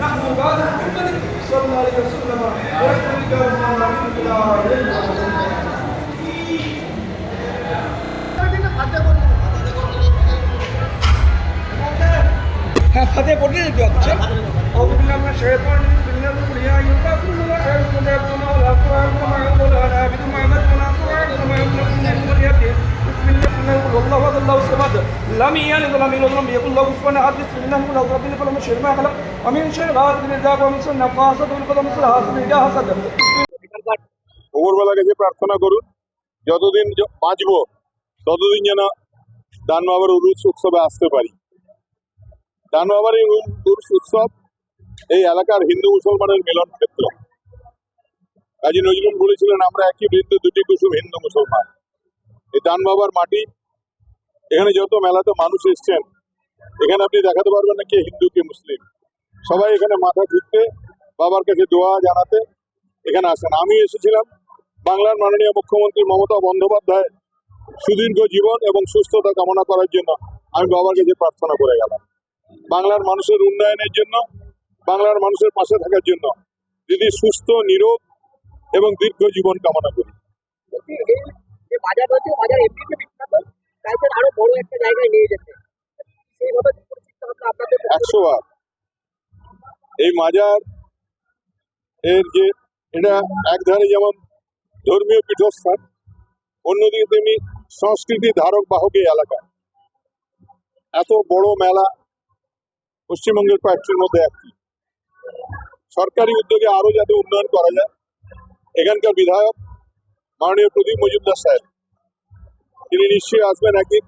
نحن بعد محمد صلى الله عليه وسلم ورحمة الله وبركاته হ্যাঁ ফাতে পড়ে যেতে হচ্ছে أعوذ بالله من الشيطان الرجيم بسم الله الرحمن الرحيم يا أيها الكافرون لا أعبد ما يعبدون ولا أطيع ما يعبدون ولا أعبد ما يعبدون ولا أطيع ما يعبدون من دون الله بسم الله الرحمن الرحيم قل الله أحد الله الصمد لم يلد ولم يولد ولم يكن له كفوا أحد بسم الله الرحمن الرحيم فلم شر ما خلق ومن شر غاسق إذا وقب ومن شر النفاثات في العقد ومن شر حاسد إذا حسد ভোরবেলা কাছে প্রার্থনা করুন যতদিন য- বাঁচবো ততদিন যেন দান বাবার উরুস উৎসবে আসতে পারি দান বাবার এই উরুস উরুস উৎসব এই এলাকার হিন্দু মুসলমানের মিলন ক্ষেত্র। কাজী নজরুল বলেছিলেন, আমরা একই বৃত্ত দুটি কুসুম হিন্দু মুসলমান। এই দান বাবার মাটি, এখানে যত মেলাতে মানুষ এসছেন, এখানে আপনি দেখাতে পারবেন না কে হিন্দু, কে মুসলিম। সবাই এখানে মাথা ঘুরতে, বাবার কাছে দোয়া জানাতে এখানে আসেন। আমি এসেছিলাম বাংলার মাননীয় মুখ্যমন্ত্রী মমতা বন্দ্যোপাধ্যায় সুদীর্ঘ জীবন এবং সুস্থতা কামনা করার জন্য। আমি বাবার কাছে প্রার্থনা করে গেলাম। বাংলার মানুষের উন্নয়নের জন্য বাংলার মানুষের পাশে থাকার জন্য দিদি সুস্থ নিরোগ এবং দীর্ঘ জীবন কামনা করি। এই বাজার রয়েছে বাজার এমনিতে বিখ্যাত চাইছেন আরও বড় একটা জায়গায় নিয়ে যেতে। সেইভাবে চিন্তা ভাবনা আপনাদের একশো বার। এই মাজার এর যে এটা একধারে যেমন ধর্মীয় পীঠস্থান অন্যদিকে তেমনি সংস্কৃতি ধারক বাহক এই এলাকা। এত বড় মেলা পশ্চিমবঙ্গের কয়েকটির মধ্যে একটি। সরকারি উদ্যোগে আরও যাতে উন্নয়ন করা যায়, এখানকার বিধায়ক মাননীয় প্রদীপ মজুমদার সাহেব তিনি নিশ্চয়ই আসবেন একদিন,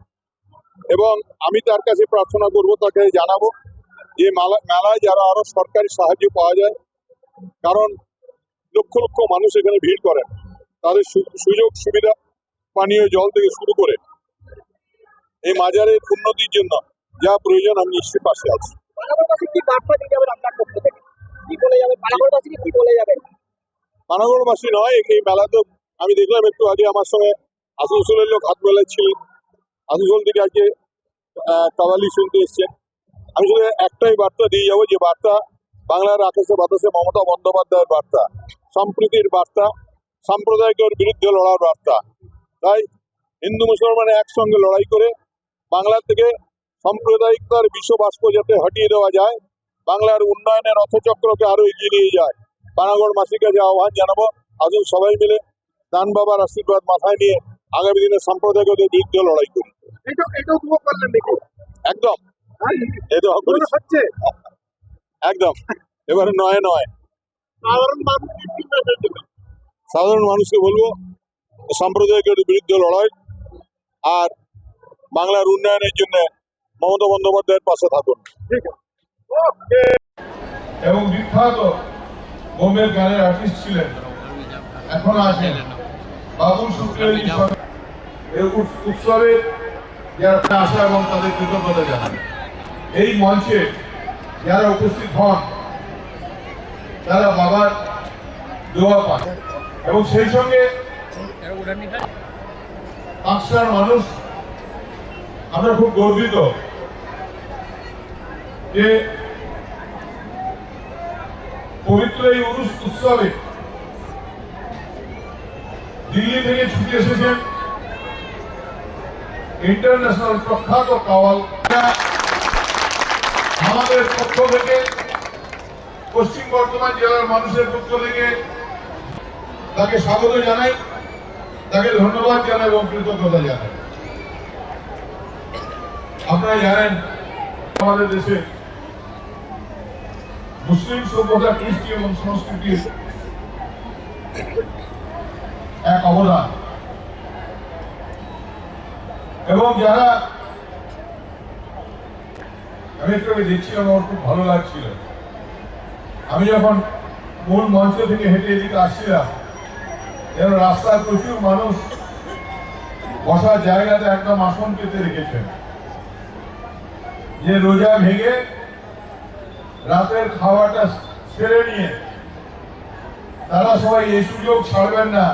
এবং আমি তার কাছে প্রার্থনা করব, তাকে জানাব যে মেলা মেলায় যারা আরও সরকারি সাহায্য পাওয়া যায়, কারণ লক্ষ লক্ষ মানুষ এখানে ভিড় করেন, তাদের সুযোগ সুবিধা, পানীয় জল থেকে শুরু করে এই মাজারের উন্নতির জন্য যা প্রয়োজন, আমি নিশ্চয়ই পাশে আছি। পানাগড়বাসী নয়, এই মেলা তো আমি দেখলাম একটু আগে আমার সঙ্গে আসানসোলের লোক হাত মেলায় ছিলেন আসানসোল থেকে আজকে কাওয়ালি শুনতে এসছেন আমি শুধু একটাই বার্তা দিয়ে যাব, যে বার্তা বাংলার আকাশে বাতাসে মমতা বন্দ্যোপাধ্যায়ের বার্তা। সম্প্রীতির বার্তা, সাম্প্রদায়িকের বিরুদ্ধে লড়ার বার্তা। তাই হিন্দু, মুসলমান একসঙ্গে লড়াই করে বাংলা থেকে সাম্প্রদায়িকতার বিশ্ব বাষ্প যাতে হটিয়ে দেওয়া যায় বাংলার উন্নয়নের রথচক্রকে আরও এগিয়ে নিয়ে যায়। পানাগড় মাসির কাছে আহ্বান জানাব। আসুন সবাই মিলে দান বাবার আশীর্বাদ মাথায় নিয়ে আগামী দিনে সাম্প্রদায়িকতার বিরুদ্ধে লড়াই করি। একদম। হচ্ছে। একদম। এবারে নয় নয়। সাধারণ মানুষকে বলব সাম্প্রদায়িকের বিরুদ্ধে লড়াই আর বাংলার উন্নয়নের জন্য মমতা বন্দ্যোপাধ্যায়ের পাশে থাকুন। ঠিক আছে। ওকে এবং বিখ্যাত বোম্বের গানের আর্টিস্ট ছিলেন। এখন আছেন বাবুল শুক্লের উৎসবে যারা আসা এবং তাদের কৃতজ্ঞতা জানান। এই মঞ্চে যারা উপস্থিত হন তারা বাবার দোয়া পান। এবং সেই সঙ্গে পাঁচটার মানুষ আমরা খুব গর্বিত যে পবিত্র এই উরুস উৎসবে দিল্লি থেকে ছুটে এসেছেন ইন্টারন্যাশনাল প্রখ্যাত কাওয়াল। আমাদের পক্ষ থেকে, পশ্চিম বর্ধমান জেলার মানুষের পক্ষ থেকে তাকে স্বাগত জানাই, তাকে ধন্যবাদ জানাই এবং কৃতজ্ঞতা জানাই। আপনারা জানেন, আমাদের দেশে মুসলিম সভ্যতা, কৃষ্টি এবং সংস্কৃতির এক অবদান। এবং যারা আমি একটু দেখছিলাম আমার খুব ভালো লাগছিল। আমি যখন মূল মঞ্চ থেকে হেঁটে এদিকে আসছিলাম, যেন রাস্তায় প্রচুর মানুষ বসার জায়গাতে একদম আসন পেতে রেখেছেন। যে রোজা ভেঙে রাতের খাওয়াটা সেরে নিয়ে। তারা সবাই এই সুযোগ ছাড়বেন না।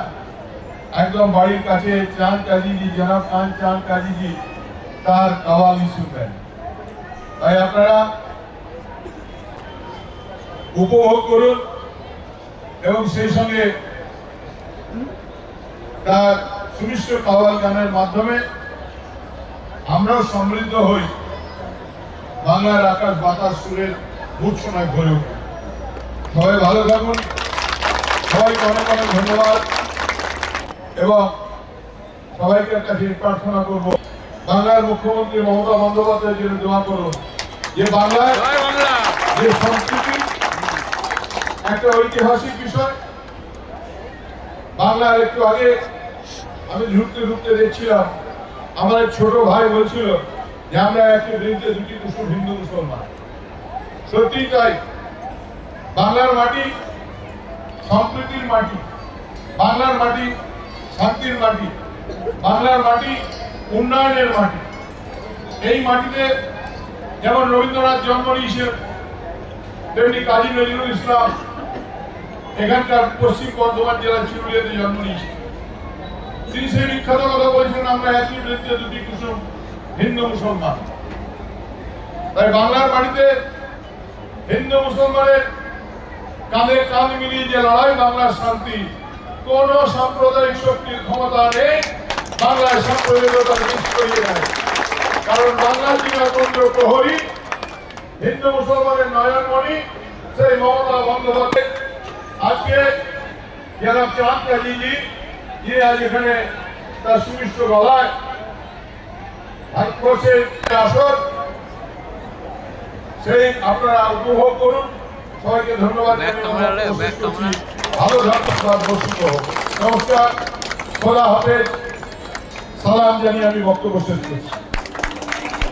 একদম বাড়ির কাছে চাঁদ কাজীজি, জনাব খান চাঁদ কাজীজি, তার কাওয়ালি শুনবেন। তাই আপনারা উপভোগ করুন এবং সেই সঙ্গে তার সুমিষ্ট কাওয়াল গানের মাধ্যমে আমরাও সমৃদ্ধ হই। বাংলার আকাশ বাতাস সুরের ভরে উঠুন সবাই ভালো থাকুন। সবাইকে অনেক অনেক ধন্যবাদ। এবং সবাইকে কাছে প্রার্থনা করব। বাংলার মুখ্যমন্ত্রী মমতা বন্দ্যোপাধ্যায়ের জন্য দোয়া করুন। যে বাংলায় যে সংস্কৃতি একটা ঐতিহাসিক বিষয়। বাংলার একটু আগে আমি ঢুকতে ঢুকতে দেখছিলাম আমার এক ছোট ভাই বলছিল যে আমরা একটি বৃদ্ধে দুটি কুসুম হিন্দু মুসলমান। সত্যি বাংলার মাটি সম্প্রীতির মাটি, বাংলার মাটি শান্তির মাটি, বাংলার মাটি উন্নয়নের মাটি। এই মাটিতে যেমন রবীন্দ্রনাথ জন্ম নিয়েছেন তেমনি কাজী নজরুল ইসলাম, এখানকার পশ্চিম বর্ধমান জেলার চিরুলিয়াতে জন্ম নিয়েছেন তিনি সেই বিখ্যাত কথা বলছেন আমরা একই বৃত্তে দুটি কুসুম হিন্দু মুসলমান। তাই বাংলার বাড়িতে হিন্দু মুসলমানের কাঁধে কাঁধ মিলিয়ে যে লড়াই, বাংলার শান্তি, কোন সাম্প্রদায়িক শক্তির ক্ষমতা নেই বাংলায় সাম্প্রদায়িকতা নিষ্ক্রিয় নেয় কারণ বাংলার যিনি অতন্ত্র প্রহরী, হিন্দু মুসলমানের নয়নমণি, সেই মমতা বন্দ্যোপাধ্যায়। আজকে যারা চাঁদ কাজীজি যে আজ এখানে তার সুমিষ্ট গলায় ভারতবর্ষের আসর সেই আপনারা উপভোগ করুন। সবাইকে ধন্যবাদ ভালো ধন্যবাদ নমস্কার। খোলা হাফেজ। সালাম জানিয়ে আমি বক্তব্য শেষ করছি।